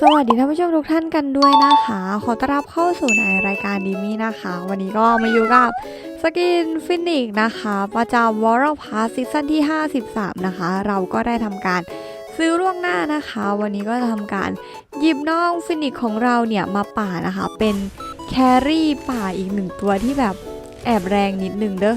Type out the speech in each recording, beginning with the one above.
สวัสดีท่านผู้ชมทุกท่านกันด้วยนะคะ ขอต้อนรับเข้าสู่ในรายการดีมี่นะคะ วันนี้ก็มาอยู่กับสกินฟินิกนะคะ ประจำวอร์ p พาซีซั่นที่ 53 นะคะ เราก็ได้ทำการซื้อล่วงหน้านะคะ วันนี้ก็จะทำการหยิบน้องฟินิกของเราเนี่ยมาป่านะคะ เป็นแครี่ป่าอีกหนึ่งตัวที่แบบแอบแรงนิดนึงเด้อ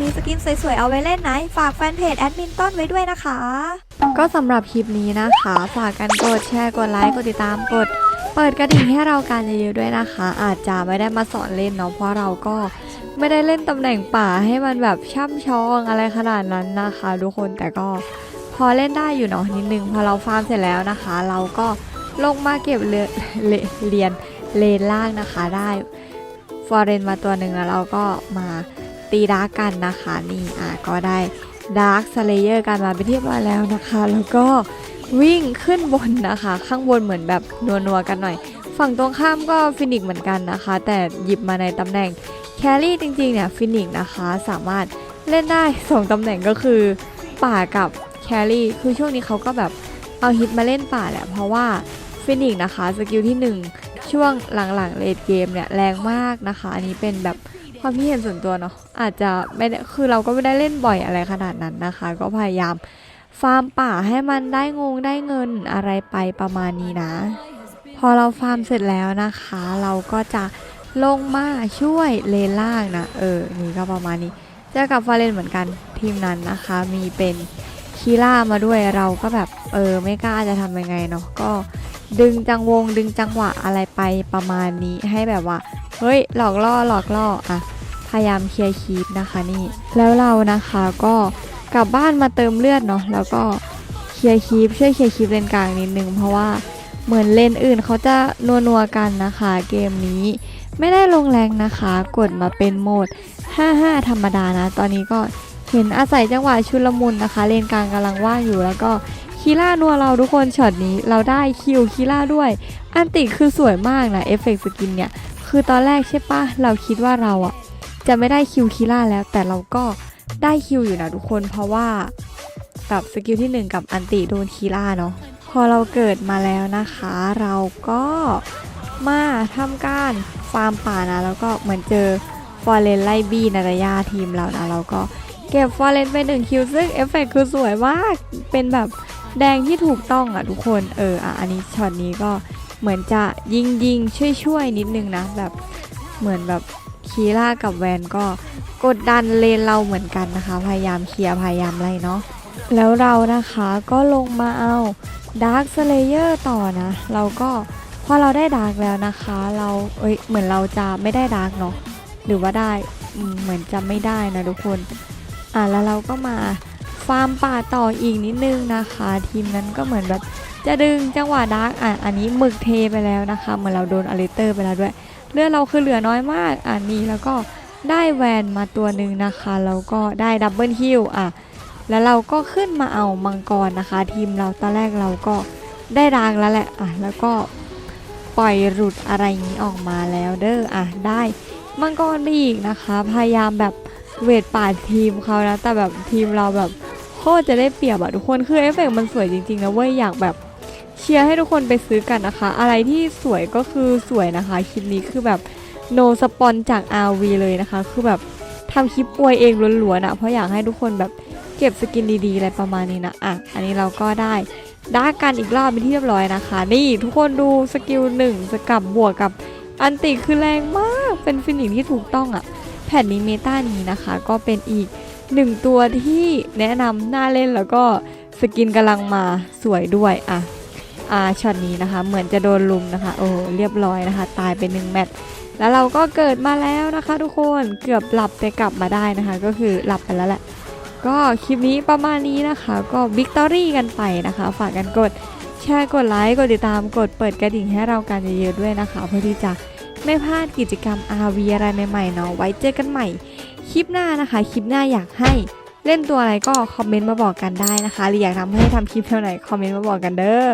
มีสกินสวยๆ เอาไว้เล่นนะ ฝากแฟนเพจแอดมินต้นไว้ด้วยนะคะ ก็สำหรับคลิปนี้นะคะ ฝากกันกดแชร์กดไลค์กดติดตามกด เปิดกระดิ่งให้เราการเยอะๆด้วยนะคะ อาจจะไม่ได้มาสอนเล่นเนาะเพราะเราก็ไม่ได้เล่นตำแหน่งป่าให้มันแบบช่ำชองอะไรขนาดนั้นนะคะ ทุกคนแต่ก็พอเล่นได้อยู่เนาะนิดนึงพอเราฟาร์มเสร็จแล้วนะคะ เราก็ลงมาเก็บเรือเลเรียนเลนล่างนะคะได้ฟอร์เรนมาตัวหนึ่งแล้วเราก็มา ตีดาร์กกันนะคะนี่อะก็ได้ดาร์กสเลเยอร์กันมาเป็นที่เรียบร้อยแล้วนะคะ แล้วก็วิ่งขึ้นบนนะคะ ข้างบนเหมือนแบบนัวๆกันหน่อย ฝั่งตรงข้ามก็ฟินิกซ์เหมือนกันนะคะ แต่หยิบมาในตำแหน่งแครี่จริงๆเนี่ยฟินิกซ์นะคะสามารถเล่นได้2ตำแหน่งก็คือป่ากับแครี่คือช่วงนี้เขาก็แบบเอาฮิตมาเล่นป่าแหละเพราะว่าฟินิกซ์นะคะสกิลที่หนึ่งช่วงหลังๆเลดเกมเนี่ยแรงมากนะคะ อันนี้เป็นแบบ ความคิดเห็นส่วนตัวเนาะอาจจะไม่ได้คือเราก็ไม่ได้เล่นบ่อยอะไรขนาดนั้นนะคะ ก็พยายามฟาร์มป่าให้มันได้งงได้เงินอะไรไปประมาณนี้นะ พอเราฟาร์มเสร็จแล้วนะคะ เราก็จะลงมาช่วยเลนล่างนะเออนี่ก็ประมาณนี้เจอกับฟาเรนเหมือนกันทีมนั้นนะคะ มีเป็นคีล่ามาด้วยเราก็แบบเออไม่กล้าจะทำยังไงเนาะก็ดึงจังวงดึงจังหวะอะไรไปประมาณนี้ให้แบบว่า เฮ้ย หลอกล่อหลอกล่ออะ พยายามเคลียร์คีปนะคะนี่ แล้วเรานะคะก็กลับบ้านมาเติมเลือดเนาะแล้วก็เคลียร์คีปช่วยเคลียร์คีปเลนกลางนิดนึงเพราะว่าเหมือนเลนอื่นเขาจะนัวนัวกันนะคะ เกมนี้ไม่ได้ลงแรงนะคะ กดมาเป็นโหมด 5-5 ธรรมดานะ ตอนนี้ก็เห็นอาศัยจังหวะชุลมุนนะคะ เลนกลางกำลังว่างอยู่แล้วก็คีล่านัวเราทุกคนช็อตนี้เราได้คิวคีล่าด้วย อันติคือสวยมากนะเอฟเฟกต์สกินเนี่ย คือตอนแรกใช่ปะเราคิดว่าเราอะจะไม่ได้คิวคีล่าแล้ว แต่เราก็ได้คิวอยู่นะทุกคนเพราะว่าแบบสกิลที่ 1 กับอันติโดนคีล่าเนาะพอเราเกิดมาแล้วนะคะ เราก็มาทำการฟาร์มป่านะ แล้วก็เหมือนเจอฟอร์เรนไล่บี้นาตยาทีมเรานะเราก็เก็บฟอร์เรนไปหนึ่งคิวซึ่งเอฟเฟกต์คือสวยมาก เป็นแบบแดงที่ถูกต้องอะทุกคนเอออะอันนี้ช็อตนี้ก็ เหมือนจะยิงยิงช่วยช่วยนิดนึงนะ แบบเหมือนแบบคีร่ากับแวนก็กดดันเลนเราเหมือนกันนะคะ พยายามเคลียร์พยายามไล่เนาะแล้วเรานะคะก็ลงมาเอาดาร์คสเลเยอร์ต่อนะ เราก็พอเราได้ดาร์กแล้วนะคะ เราเอ้ยเหมือนเราจะไม่ได้ดาร์กเนาะหรือว่าได้เหมือนจะไม่ได้นะทุกคนอะแล้วเราก็มาฟาร์มป่าต่ออีกนิดนึงนะคะ ทีมนั้นก็เหมือนแบบ จะดึงจังหวะดาร์กอะอันนี้หมึกเทไปแล้วนะคะเหมือนเราโดนอเลเตอร์ไปแล้วด้วย เลือดเราคือเหลือน้อยมากอันนี้แล้วก็ได้แวนมาตัวหนึ่งนะคะแล้วก็ได้ดับเบิลฮิลอะแล้วเราก็ขึ้นมาเอามังกรนะคะ ทีมเราตอนแรกเราก็ได้ดาร์กแล้วแหละอะแล้วก็ปล่อยหลุดอะไรนี้ออกมาแล้วเด้ออะได้มังกรไปอีกนะคะ พยายามแบบเวทป่าทีมเขานะแต่แบบทีมเราแบบโคตรจะได้เปรียบอะทุกคนคือเอฟเฟกต์มันสวยจริงๆนะเว้ยอยากแบบ เชียร์ให้ทุกคนไปซื้อกันนะคะ อะไรที่สวยก็คือสวยนะคะ คลิปนี้คือแบบ no สปอนจาก RV เลยนะคะ คือแบบทำคลิปอวยเองล้วนๆอะเพราะอยากให้ทุกคนแบบเก็บสกินดีๆ อะไรประมาณนี้นะอะอันนี้เราก็ได้ดากกันอีกรอบเป็นที่เรียบร้อยนะคะ นี่ทุกคนดูสกิลหนึ่งสกับบวกกับอันติคือแรงมากเป็นฟินิกที่ถูกต้องอะ่ะ แผ่นนี้เมตานี้นะคะ ก็เป็นอีกหนึ่งตัวที่แนะนำน่าเล่นแล้วก็สกินกำลังมาสวยด้วยอะ อ่าช็อตนี้นะคะ เหมือนจะโดนลุมนะคะ โอ้เรียบร้อยนะคะ ตายไปหนึ่งแมตช์แล้วเราก็เกิดมาแล้วนะคะ ทุกคนเกือบหลับแต่กลับมาได้นะคะ ก็คือหลับไปแล้วแหละ ก็คลิปนี้ประมาณนี้นะคะ ก็วิกตอรี่กันไปนะคะ ฝากกันกดแชร์กดไลค์กดติดตามกดเปิดกระดิ่งให้เรากันเยอะๆด้วยนะคะ เพื่อที่จะไม่พลาดกิจกรรม RV อะไรใหม่ๆเนาะไว้เจอกันใหม่คลิปหน้านะคะ คลิปหน้าอยากให้เล่นตัวอะไรก็คอมเมนต์มาบอกกันได้นะคะหรืออยากทำให้ทำคลิปเท่าไหนคอมเมนต์มาบอกกันเด้อ